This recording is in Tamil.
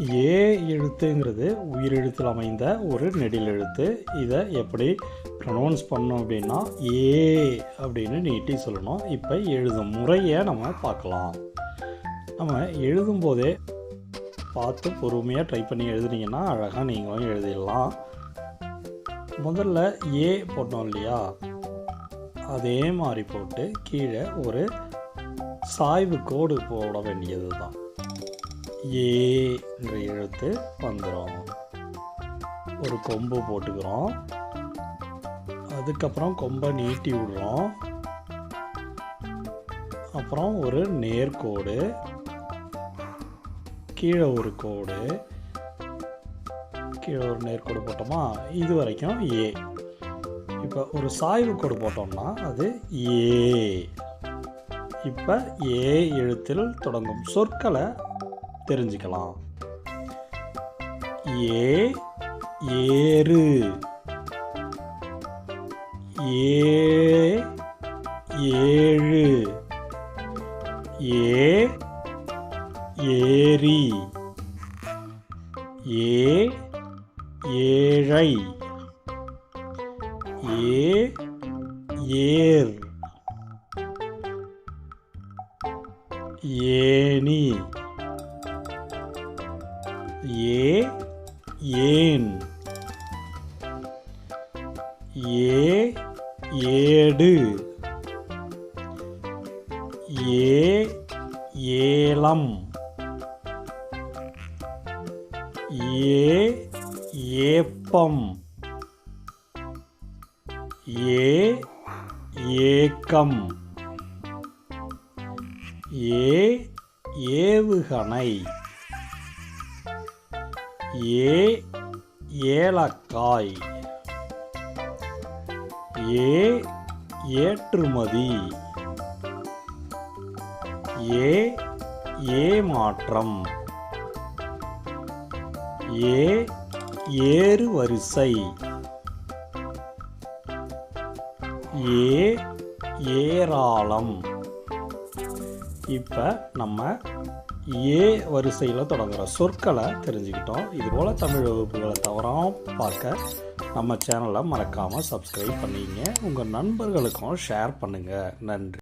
ஏ எழுத்துங்கிறது உயிரெழுத்தில் அமைந்த ஒரு நெடில் எழுத்து இதை எப்படி ப்ரொனவுன்ஸ் பண்ணோம் அப்படின்னா ஏ அப்படின்னு நீட்டி சொல்லணும். இப்போ எழுதும் முறையை நம்ம பார்க்கலாம். நம்ம எழுதும்போதே பார்த்து பொறுமையாக ட்ரை பண்ணி எழுதுனீங்கன்னா அழகாக நீங்களும் எழுதிடலாம். முதல்ல ஏ போட்டோம் இல்லையா? அதே மாதிரி போட்டு கீழே ஒரு சாய்வு கோடு போட வேண்டியது தான் ஏன்ற எழுத்து வந்துடும் ஒரு கொம்பு போட்டுக்கிறோம். அதுக்கப்புறம் கொம்பை நீட்டி விடுறோம். அப்புறம் ஒரு நேர்கோடு கீழே ஒரு கோடு கீழே ஒரு நேர்கோடு போட்டோமா? இது வரைக்கும் ஏ. இப்போ ஒரு சாய்வு கோடு போட்டோம்னா அது ஏ. இப்போ ஏ எழுத்தில் தொடங்கும் சொற்களை தெரிஞ்சுக்கலாம். ஏ ஏறு. ஏ ஏழு. ஏ ஏரி ஏ ஏழை. ஏ ஏர். ஏனி ஏ ஏன்? ஏ ஏடு. ஏ ஏலம். ஏ ஏப்பம். ஏ ஏக்கம். ஏ ஏவுகணை. ஏ ஏலக்காய். ஏ ஏற்றுமதி. ஏ ஏமாற்றம். ஏ ஏறு வரிசை ஏ ஏராளம். இப்போ நம்ம ஏ வரிசையில் தொடங்குகிற சொற்களை தெரிஞ்சுக்கிட்டோம். இதுபோல் தமிழ் வகுப்புகளை தவறாமல் பார்க்க நம்ம சேனலை மறக்காமல் சப்ஸ்கிரைப் பண்ணிங்க. உங்கள் நண்பர்களுக்கும் ஷேர் பண்ணுங்கள் நன்றி.